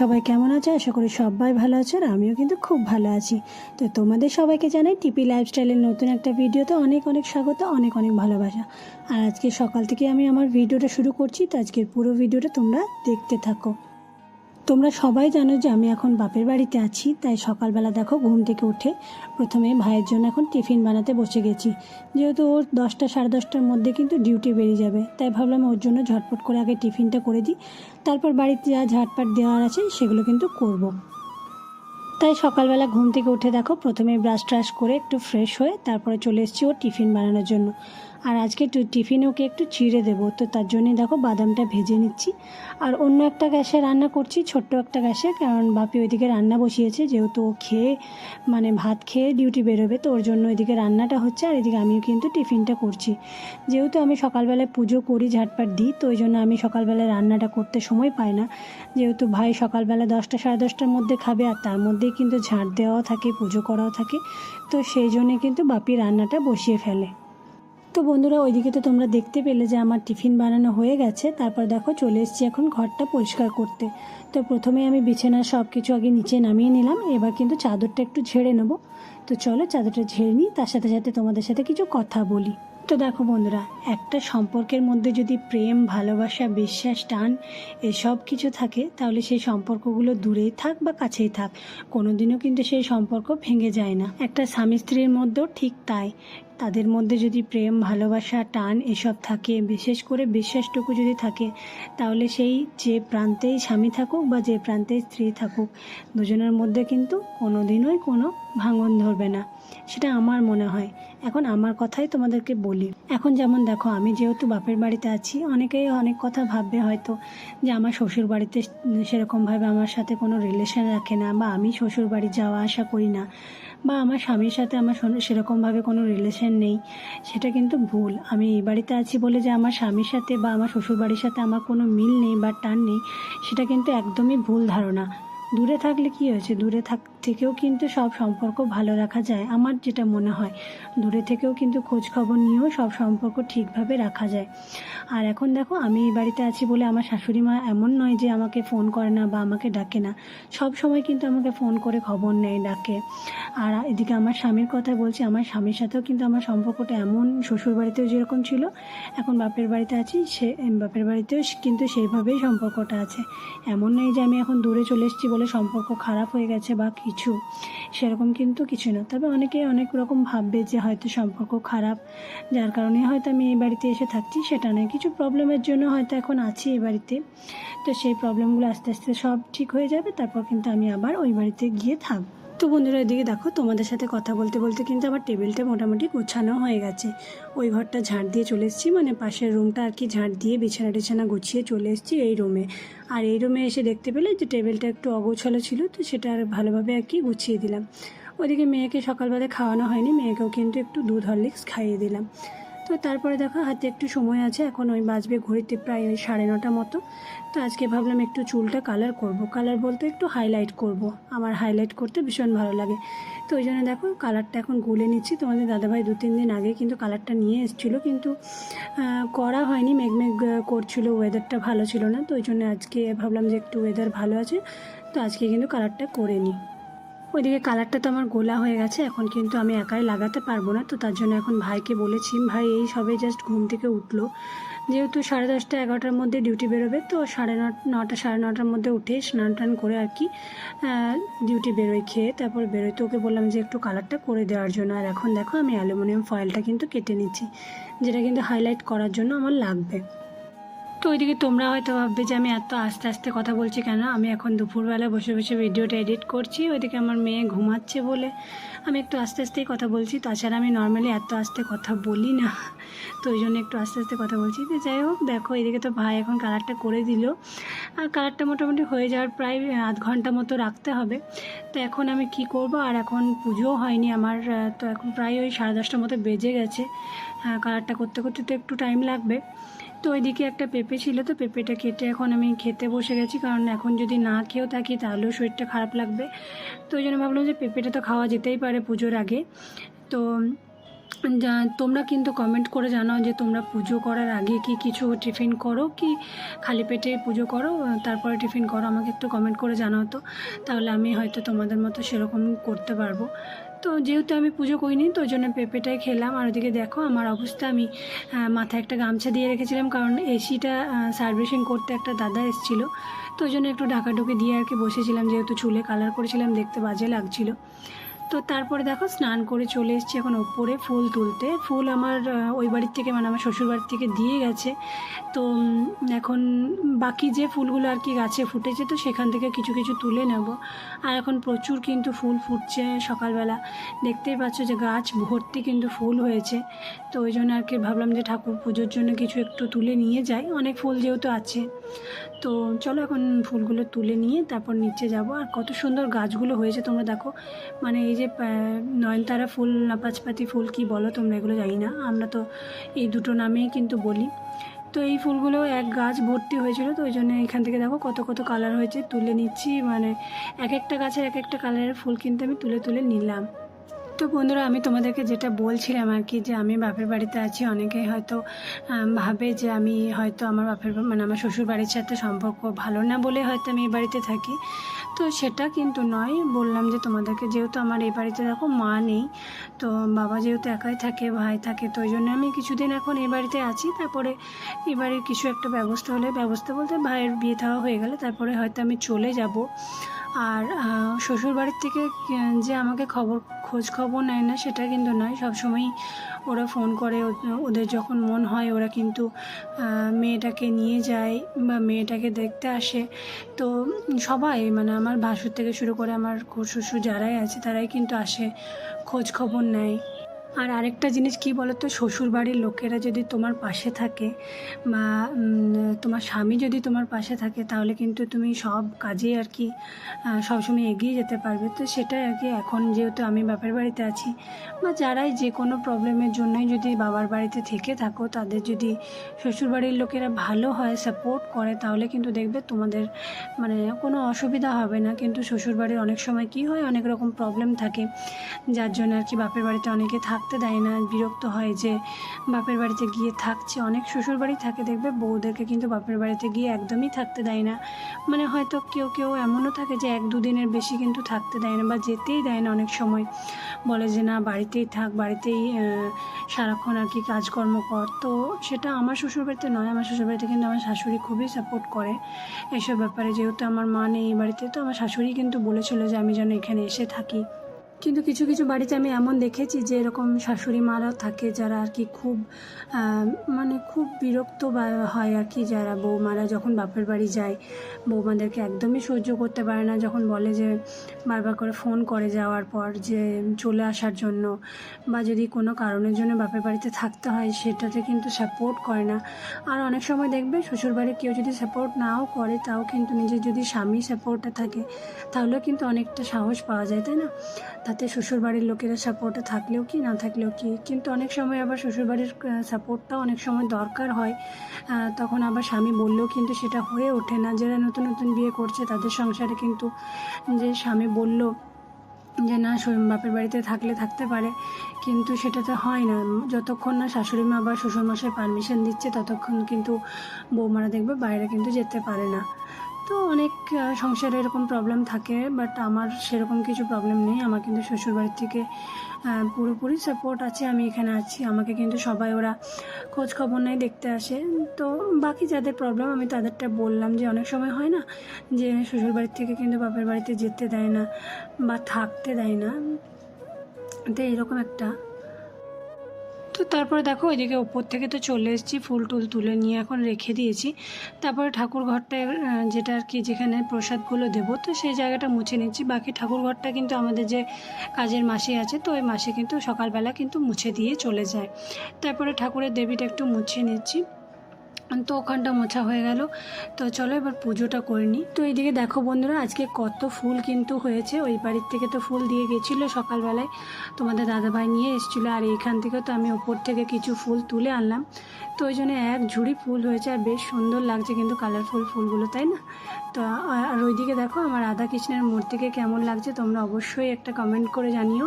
সবাই কেমন আছো? আশা করি সবাই ভালো আছো আর আমিও কিন্তু খুব ভালো আছি। তো তোমাদের সবাইকে জানাই টিপি লাইফস্টাইলের নতুন একটা ভিডিওতে অনেক অনেক স্বাগত, অনেক অনেক ভালোবাসা। আর আজকে সকাল থেকে আমি আমার ভিডিওটা শুরু করছি, তো আজকের পুরো ভিডিওটা তোমরা দেখতে থাকো। তোমরা সবাই জানো যে আমি এখন বাপের বাড়িতে আছি, তাই সকালবেলা দেখো ঘুম থেকে উঠে প্রথমে ভাইয়ের জন্য এখন টিফিন বানাতে বসে গেছি। যেহেতু ওর দশটা সাড়ে দশটার মধ্যে কিন্তু ডিউটি বেরিয়ে যাবে, তাই ভাবলাম ওর জন্য ঝটপট করে আগে টিফিনটা করে দিই। তারপর বাড়িতে যা ঝাটপাট দেওয়ার আছে সেগুলো কিন্তু করব। তাই সকালবেলা ঘুম থেকে উঠে দেখো প্রথমে ব্রাশ ট্রাশ করে একটু ফ্রেশ হয়ে তারপরে চলে এসেছি ওর টিফিন বানানোর জন্য। আর আজকে একটু টিফিন ওকে একটু চিড়ে দেবো। তো তার জন্যই দেখো বাদামটা ভেজে নিচ্ছি। আর অন্য একটা গ্যাসে রান্না করছি, ছোট্ট একটা গ্যাসে, কারণ বাপি ওইদিকে রান্না বসিয়েছে, যেহেতু ও খেয়ে মানে ভাত খেয়ে ডিউটি বেরোবে, তো ওর জন্য ওইদিকে রান্নাটা হচ্ছে, আর এদিকে আমিও কিন্তু টিফিনটা করছি। যেহেতু আমি সকালবেলায় পুজো করি, ঝাটপাট দিই, তো ওই জন্য আমি সকালবেলায় রান্নাটা করতে সময় পাই না। যেহেতু ভাই সকালবেলা দশটা, সাড়ে দশটার মধ্যে খাবে, আর তার মধ্যেই কিন্তু ঝাঁট দেওয়াও থাকে, পুজো করাও থাকে, তো সেই জন্যে কিন্তু বাপি রান্নাটা বসিয়ে ফেলে। তো বন্ধুরা, ওইদিকে তো তোমরা দেখতে পেলে যে আমার টিফিন বানানো হয়ে গেছে। তারপর দেখো, চলে এসেছি এখন ঘরটা পরিষ্কার করতে। তো প্রথমে আমি বিছানার সব কিছু আগে নিচে নামিয়ে নিলাম। এবার কিন্তু চাদরটা একটু ঝেড়ে নেব। তো চলো, চাদরটা ঝেড়ে নিই। তার সাথে সাথে তোমাদের সাথে কিছু কথা বলি। তো দেখো বন্ধুরা, একটা সম্পর্কের মধ্যে যদি প্রেম, ভালোবাসা, বিশ্বাস, টান এসব কিছু থাকে, তাহলে সেই সম্পর্কগুলো দূরেই থাক বা কাছেই থাক। কোনোদিনও কিন্তু সেই সম্পর্ক ভেঙে যায় না। একটা স্বামী স্ত্রীর মধ্যেও ঠিক তাই। তাদের মধ্যে যদি প্রেম, ভালোবাসা, টান এসব থাকে, বিশেষ করে বিশ্বাসটুকু যদি থাকে, তাহলে সেই যে প্রান্তেই স্বামী থাকুক বা যে প্রান্তেই স্ত্রী থাকুক, দুজনের মধ্যে কিন্তু কোনোদিনই কোনো ভাঙন ধরবে না। সেটা আমার মনে হয়। এখন আমার কথাই তোমাদেরকে বলি। এখন যেমন দেখো, আমি যেহেতু বাপের বাড়িতে আছি, অনেকেই অনেক কথা ভাববে হয়তো যে আমার শ্বশুর বাড়িতে সেরকমভাবে আমার সাথে কোনো রিলেশন রাখে না বা আমি শ্বশুর বাড়ি যাওয়া আসা করি না বা আমার স্বামীর সাথে আমার সেরকমভাবে কোনো রিলেশন নেই, সেটা কিন্তু ভুল। আমি এই বাড়িতে আছি বলে যে আমার স্বামীর সাথে বা আমার শ্বশুর বাড়ির সাথে আমার কোনো মিল নেই বা টান নেই, সেটা কিন্তু একদমই ভুল ধারণা। দূরে থাকলে কি হয়েছে? দূরে থাক থেকেও কিন্তু সব সম্পর্ক ভালো রাখা যায়, আমার যেটা মনে হয়। দূরে থেকেও কিন্তু খোঁজ খবর নিয়েও সব সম্পর্ক ঠিকভাবে রাখা যায়। আর এখন দেখো, আমি এই বাড়িতে আছি বলে আমার শাশুড়ি মা এমন নয় যে আমাকে ফোন করে না বা আমাকে ডাকে না। সব সময় কিন্তু আমাকে ফোন করে খবর নেয়, ডাকে। আর এদিকে আমার স্বামীর কথা বলছি, আমার স্বামীর সাথেও কিন্তু আমার সম্পর্কটা এমন। শ্বশুর বাড়িতেও যেরকম ছিল, এখন বাপের বাড়িতে আছি, সে বাপের বাড়িতেও কিন্তু সেইভাবেই সম্পর্কটা আছে। এমন নয় যে আমি এখন দূরে চলে এসেছি বলে সম্পর্ক খারাপ হয়ে গেছে বা কিছু সেরকম কিন্তু কিছু না। তবে অনেকে অনেক রকম ভাববে যে হয়তো সম্পর্ক খারাপ, যার কারণে হয়তো আমি এই বাড়িতে এসে থাকছি, সেটা নয়। কিছু প্রবলেমের জন্য হয়তো এখন আছি এই বাড়িতে। তো সেই প্রবলেমগুলো আস্তে আস্তে সব ঠিক হয়ে যাবে, তারপর কিন্তু আমি আবার ওই বাড়িতে গিয়ে থাকব। তো বন্ধুরা এদিকে দেখো, তোমাদের সাথে কথা বলতে বলতে কিন্তু আমার টেবিলটা মোটামুটি গোছানো হয়ে গেছে। ওই ঘরটা ঝাঁট দিয়ে চলে এসেছি মানে পাশের রুমটা আর কি ঝাঁট দিয়ে বিছানা টিছানা গুছিয়ে চলে এসেছি এই রুমে। আর এই রুমে এসে দেখতে পেলে যে টেবিলটা একটু অগোছালো ছিল, তো সেটা আর ভালোভাবে আর কি গুছিয়ে দিলাম। ওদিকে মেয়েকে সকালবেলা খাওয়ানো হয়নি, মেয়েকেও কিন্তু একটু দুধ হরলিক্স খাইয়ে দিলাম। তো তারপরে দেখো, হাতে একটু সময় আছে, এখন ওই বাজবে ঘড়িতে প্রায় ওই সাড়ে নটা মতো। তো আজকে ভাবলাম একটু চুলটা কালার করব। কালার বলতে একটু হাইলাইট করব। আমার হাইলাইট করতে ভীষণ ভালো লাগে। তো ওই জন্য দেখো কালারটা এখন গুলে নিচ্ছি। তোমাদের দাদাভাই দু তিন দিন আগে কিন্তু কালারটা নিয়ে এসেছিল, কিন্তু করা হয়নি। মেঘমেঘ করছিল ওয়েদারটা ভালো ছিল না। তো ওই জন্য আজকে ভাবলাম যে একটু ওয়েদার ভালো আছে। তো আজকে কিন্তু কালারটা করে নিই। ওইদিকে কালারটা তো আমার গোলা হয়ে গেছে, এখন কিন্তু আমি একাই লাগাতে পারব না, তো তার জন্য এখন ভাইকে বলেছি, ভাই, এই সবে জাস্ট ঘুম থেকে উঠল। যেহেতু সাড়ে দশটা এগারোটার মধ্যে ডিউটি বেরোবে, তো সাড়ে নটা, সাড়ে নটার মধ্যে উঠে স্নান টান করে আর কি ডিউটি বেরোয় খেয়ে তারপর বেরোয় তো ওকে বললাম যে একটু কালারটা করে দেওয়ার জন্য। আর এখন দেখো আমি অ্যালুমিনিয়াম ফয়েলটা কিন্তু কেটে নিচ্ছি, যেটা কিন্তু হাইলাইট করার জন্য আমার লাগবে। তো ওইদিকে তোমরা হয়তো ভাববে যে আমি এত আস্তে আস্তে কথা বলছি কেন? আমি এখন দুপুরবেলা বসে বসে ভিডিওটা এডিট করছি, ওইদিকে আমার মেয়ে ঘুমাচ্ছে বলে আমি একটু আস্তে আস্তেই কথা বলছি। তাছাড়া আমি নর্মালি এত আস্তে কথা বলি না, তো ওই জন্য একটু আস্তে আস্তে কথা বলছি। তো যাই হোক, দেখো এদিকে তো ভাই এখন কালারটা করে দিল। আর কালারটা মোটামুটি হয়ে যাওয়ার প্রায় আধ ঘণ্টা মতো রাখতে হবে। তো এখন আমি কি করব? আর এখন পুজোও হয়নি আমার তো এখন প্রায় ওই সাড়ে দশটার মতো বেজে গেছে। কালারটা করতে করতে তো একটু টাইম লাগবে। তো ওইদিকে একটা পেঁপে ছিল তো পেঁপেটা কেটে এখন আমি খেতে বসে গেছি, কারণ এখন যদি না খেয়েও থাকি তাহলেও শরীরটা খারাপ লাগবে। তো ওই জন্য ভাবলাম যে পেঁপেটা তো খাওয়া যেতেই পারে পুজোর আগে। তো যা, তোমরা কিন্তু কমেন্ট করে জানাও যে তোমরা পুজো করার আগে কি কিছু টিফিন করো, কি খালি পেটে পুজো করো তারপরে টিফিন করো, আমাকে একটু কমেন্ট করে জানাও তো। তাহলে আমি হয়তো তোমাদের মতো সেরকম করতে পারব। তো যেহেতু আমি পুজো করিনি, তো ওই জন্য পেঁপেটাই খেলাম। আর ওদিকে দেখো, আমার অবস্থা, আমি মাথায় একটা গামছা দিয়ে রেখেছিলাম, কারণ এসিটা সার্ভিসিং করতে একটা দাদা এসেছিল। তো ওই জন্য একটু ঢাকাঢুকি দিয়ে আর কি বসেছিলাম, যেহেতু চুলে কালার করেছিলাম, দেখতে বাজে লাগছিল। তো তারপরে দেখো স্নান করে চলে এসেছি এখন ওপরে ফুল তুলতে। ফুল আমার ওই বাড়ির থেকে মানে আমার শ্বশুর বাড়ির থেকে দিয়ে গেছে। তো এখন বাকি যে ফুলগুলো আর কি গাছে ফুটেছে তো সেখান থেকে কিছু কিছু তুলে নেব। আর এখন প্রচুর কিন্তু ফুল ফুটছে সকালবেলা। দেখতেই পাচ্ছ যে গাছ ভর্তি কিন্তু ফুল হয়েছে। তো ওই জন্য আর কি ভাবলাম যে ঠাকুর পুজোর জন্য কিছু একটু তুলে নিয়ে যাই। অনেক ফুল যেহেতু আছে। তো চলো এখন ফুলগুলো তুলে নিয়ে তারপর নিচে যাব। আর কত সুন্দর গাছগুলো হয়েছে তোমরা দেখো। মানে এই যে নয়নতারা ফুল না পাঁচপাতি ফুল কি বলো তোমরা, এগুলো জানি না। আমরা তো এই দুটো নামেই কিন্তু বলি। তো এই ফুলগুলো এক গাছ ভর্তি হয়েছিল, তো ওই জন্য এখান থেকে দেখো কত কত কালার হয়েছে, তুলে নিচ্ছি। মানে এক একটা গাছের এক একটা কালারের ফুল কিন্তু আমি তুলে তুলে নিলাম। তো বন্ধুরা, আমি তোমাদেরকে যেটা বলছিলাম আর কি, যে আমি বাপের বাড়িতে আছি, অনেকেই হয়তো ভাবে যে আমি হয়তো আমার বাপের মানে আমার শ্বশুর বাড়ির সাথে সম্পর্ক ভালো না বলে হয়তো আমি এই বাড়িতে থাকি। তো সেটা কিন্তু নয়। বললাম যে তোমাদেরকে যেহেতু আমার এই বাড়িতে দেখো মা নেই, তো বাবা যেহেতু একাই থাকে, ভাই থাকে, তো ওই জন্য আমি কিছুদিন এখন এই বাড়িতে আছি। তারপরে এই বাড়ির কিছু একটা ব্যবস্থা হলে, ব্যবস্থা বলতে ভাইয়ের বিয়ে থাওয়া হয়ে গেলে তারপরে হয়তো আমি চলে যাব। আর শ্বশুর বাড়ির থেকে যে আমাকে খবর, খোঁজ খবর নেয় না, সেটা কিন্তু নয়। সবসময়ই ওরা ফোন করে ওদের যখন মন হয়, ওরা কিন্তু মেয়েটাকে নিয়ে যায় বা মেয়েটাকে দেখতে আসে। তো সবাই মানে আমার ভাসুর থেকে শুরু করে আমার শ্বশুর যারাই আছে, তারাই কিন্তু আসে, খোঁজ খবর নেয়। আর আরেকটা জিনিস কি বলতো? শ্বশুর বাড়ির লোকেরা যদি তোমার পাশে থাকে বা তোমার স্বামী যদি তোমার পাশে থাকে, তাহলে কিন্তু তুমি সব কাজে আর কি সবসময় এগিয়ে যেতে পারবে। তো সেটাই আর কি, এখন যেহেতু আমি বাপের বাড়িতে আছি, বা যারাই যে কোনো প্রবলেমের জন্যই যদি বাবার বাড়িতে থেকে থাকো, তাদের যদি শ্বশুর বাড়ির লোকেরা ভালো হয় সাপোর্ট করে, তাহলে কিন্তু দেখবে তোমাদের মানে কোনো অসুবিধা হবে না। কিন্তু শ্বশুর বাড়ির অনেক সময় কি হয়, অনেক রকম প্রবলেম থাকে, যার জন্য আর কি বাপের বাড়িতে অনেকে থাকতে দেয় না, বিরক্ত হয় যে বাপের বাড়িতে গিয়ে থাকছে। অনেক শ্বশুর বাড়ি থাকে, দেখবে বউদেরকে কিন্তু বাপের বাড়িতে গিয়ে একদমই থাকতে দেয় না। মানে হয়তো কেউ কেউ এমনও থাকে যে এক দুদিনের বেশি কিন্তু থাকতে দেয় না বা যেতেই দেয় না অনেক সময়। বলে যে, না, বাড়িতেই থাক, বাড়িতেই সারাক্ষণ আর কি কাজকর্ম কর। তো সেটা আমার শ্বশুরবাড়িতে নয়, আমার শ্বশুরবাড়িতে কিন্তু আমার শাশুড়ি খুবই সাপোর্ট করে। এসব ব্যাপারে যেহেতু আমার মা নেই এই বাড়িতে, তো আমার শাশুড়ি কিন্তু বলেছিল যে, আমি যেন এখানে এসে থাকি। কিন্তু কিছু কিছু বাড়িতে আমি এমন দেখেছি যে এরকম শাশুড়ি মারা থাকে যারা আর কি খুব মানে খুব বিরক্ত হয় আর কি যারা বৌমারা যখন বাপের বাড়ি যায়, বৌমাদেরকে একদমই সহ্য করতে পারে না। যখন বলে যে বারবার করে ফোন করে যাওয়ার পর যে চলে আসার জন্য বা যদি কোনো কারণের জন্য বাপের বাড়িতে থাকতে হয় সেটাতে কিন্তু সাপোর্ট করে না। আর অনেক সময় দেখবে শ্বশুরবাড়ির কেউ যদি সাপোর্ট নাও করে তাও কিন্তু নিজের যদি স্বামী সাপোর্টে থাকে তাহলেও কিন্তু অনেকটা সাহস পাওয়া যায়, তাই না? তাতে শ্বশুরবাড়ির লোকেরা সাপোর্টে থাকলেও কি, না থাকলেও কি? কিন্তু অনেক সময় আবার শ্বশুরবাড়ির সাপোর্টটাও অনেক সময় দরকার হয়। তখন আবার স্বামী বললেও কিন্তু সেটা হয়ে ওঠে না। যারা নতুন নতুন বিয়ে করছে তাদের সংসারে কিন্তু যে স্বামী বলল যে না বাপের বাড়িতে থাকলে থাকতে পারে, কিন্তু সেটাতে হয় না। যতক্ষণ না শাশুড়ি মা বা শ্বশুরমশাই পারমিশন দিচ্ছে, ততক্ষণ কিন্তু বৌমারা দেখবে বাইরে কিন্তু যেতে পারে না। তো অনেক সংসারে এরকম প্রবলেম থাকে বাট আমার সেরকম কিছু প্রবলেম নেই। আমার কিন্তু শ্বশুরবাড়ির থেকে পুরোপুরি সাপোর্ট আছে, আমি এখানে আছি। আমাকে কিন্তু সবাই ওরা খোঁজ খবর নেয়, দেখতে আসে। তো বাকি যাদের প্রবলেম আমি তাদেরটা বললাম যে অনেক সময় হয় না যে শ্বশুরবাড়ির থেকে কিন্তু বাপের বাড়িতে যেতে দেয় না বা থাকতে দেয় না। তো এরকম একটা তো তারপরে দেখো ওইদিকে ওপর থেকে তো চলে এসেছি, ফুল টুল তুলে নিয়ে এখন রেখে দিয়েছি। তারপরে ঠাকুর ঘরটায় যেটা আর কি যেখানে প্রসাদগুলো দেবো, তো সেই জায়গাটা মুছে নিচ্ছি। বাকি ঠাকুর ঘরটা কিন্তু আমাদের যে কাজের মাসি আছে, তো ওই মাসে কিন্তু সকালবেলা কিন্তু মুছে দিয়ে চলে যায়। তারপরে ঠাকুরের দেবীটা একটু মুছে নিচ্ছি। তো ওখানটা মোছা হয়ে গেল। তো চলো এবার পুজোটা করে নিই। তো এইদিকে দেখো বন্ধুরা, আজকে কত ফুল কিন্তু হয়েছে। ওই বাড়ির থেকে তো ফুল দিয়ে গেছিল সকালবেলায়। তোমাদের দাদাভাই নিয়ে এসেছিল। আর এইখান থেকে তো আমি ওপর থেকে কিছু ফুল তুলে আনলাম। তো ওই জন্য এক ঝুড়ি ফুল হয়েছে আর বেশ সুন্দর লাগছে কিন্তু কালারফুল ফুলগুলো, তাই না? তো, আর ওইদিকে দেখো আমার রাধা কৃষ্ণের মূর্তিকে কেমন লাগছে, তোমরা অবশ্যই একটা কমেন্ট করে জানিও।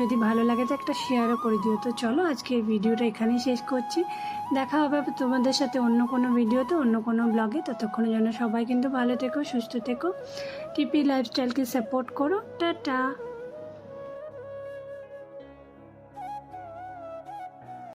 যদি ভালো লাগে তো একটা শেয়ারও করে দিও। তো চলো আজকে ভিডিওটা এখানেই শেষ করছি। দেখা হবে তোমাদের সাথে অন্য কোনো ভিডিওতে, অন্য কোনো ব্লগে ততক্ষণের জন্য সবাই কিন্তু ভালো থেকো, সুস্থ থেকো। টিপি লাইফস্টাইলকে সাপোর্ট করো। টাটা!